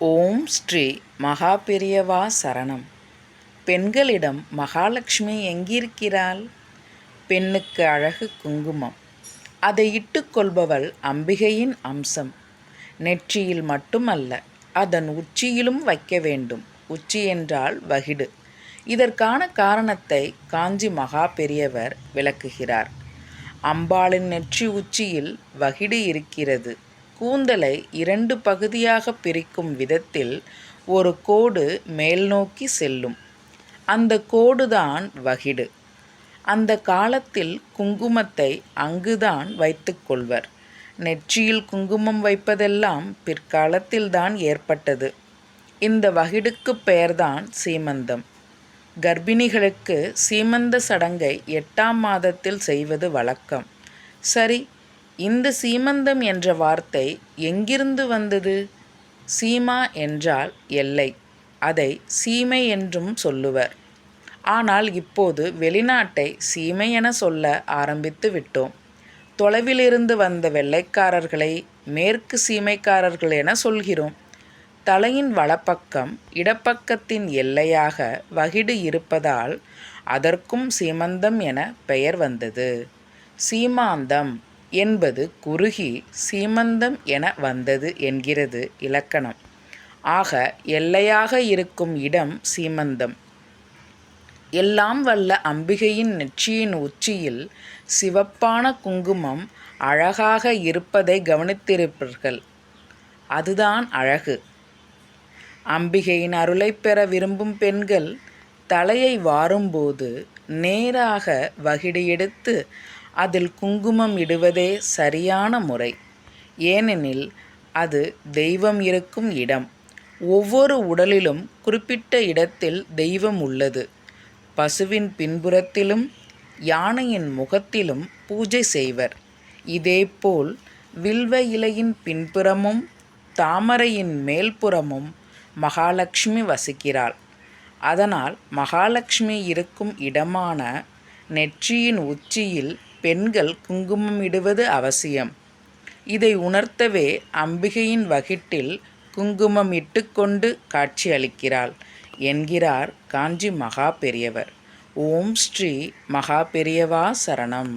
ஓம் ஸ்ரீ மகா பெரியவா சரணம். பெண்களிடம் மகாலட்சுமி எங்கிருக்கிறாள்? பெண்ணுக்கு அழகு குங்குமம். அதை இட்டுக்கொள்பவள் அம்பிகையின் அம்சம். நெற்றியில் மட்டுமல்ல அதன் உச்சியிலும் வைக்க வேண்டும். உச்சி என்றால் வகிடு. இதற்கான காரணத்தை காஞ்சி மகா பெரியவர் விளக்குகிறார். அம்பாளின் நெற்றி உச்சியில் வகிடு இருக்கிறது. கூந்தலை இரண்டு பகுதியாக பிரிக்கும் விதத்தில் ஒரு கோடு மேல்நோக்கி செல்லும். அந்த கோடுதான் வகிடு. அந்த காலத்தில் குங்குமத்தை அங்குதான் வைத்துக்கொள்வர் நெற்றியில் குங்குமம் வைப்பதெல்லாம் பிற்காலத்தில்தான் ஏற்பட்டது. இந்த வகிடுக்கு பெயர்தான் சீமந்தம். கர்ப்பிணிகளுக்கு சீமந்த சடங்கை எட்டாம் மாதத்தில் செய்வது வழக்கம். சரி இந்த சீமந்தம் என்ற வார்த்தை எங்கிருந்து வந்தது? சீமா என்றால் எல்லை. அதை சீமை என்றும் சொல்லுவர். ஆனால் இப்போது வெளிநாட்டை சீமை என சொல்ல ஆரம்பித்து விட்டோம். தொலைவிலிருந்து வந்த வெள்ளைக்காரர்களை மேற்கு சீமைக்காரர்கள் என சொல்கிறோம். தலையின் வலப்பக்கம் இடப்பக்கத்தின் எல்லையாக வகிடு இருப்பதால் அதற்கும் சீமந்தம் என பெயர் வந்தது. சீமாந்தம். என்பது குறுகி சீமந்தம் என வந்தது என்கிறது இலக்கணம். ஆக எல்லையாக இருக்கும் இடம் சீமந்தம். எல்லாம் வல்ல அம்பிகையின் நெற்றியின் உச்சியில் சிவப்பான குங்குமம் அழகாக இருப்பதை கவனித்திருப்பீர்கள். அதுதான் அழகு. அம்பிகையின் அருளை பெற விரும்பும் பெண்கள் தலையை வாரும்போது நேராக வகிடு எடுத்து அதில் குங்குமம் இடுவதே சரியான முறை. ஏனெனில் அது தெய்வம் இருக்கும் இடம். ஒவ்வொரு உடலிலும் குறிப்பிட்ட இடத்தில் தெய்வம் உள்ளது. பசுவின் பின்புறத்திலும் யானையின் முகத்திலும் பூஜை செய்வர். இதேபோல் வில்வ இலையின் பின்புறமும் தாமரையின் மேல்புறமும் மகாலட்சுமி வசிக்கிறாள். அதனால் மகாலட்சுமி இருக்கும் இடமான நெற்றியின் உச்சியில் பெண்கள் குங்குமம் இடுவது அவசியம். இதை உணர்த்தவே அம்பிகையின் வகிட்டில் குங்குமம் இட்டுக்கொண்டு காட்சி அளிக்கிறாள் என்கிறார் காஞ்சி மகா பெரியவர் ஓம் ஸ்ரீ மகா பெரியவா சரணம்.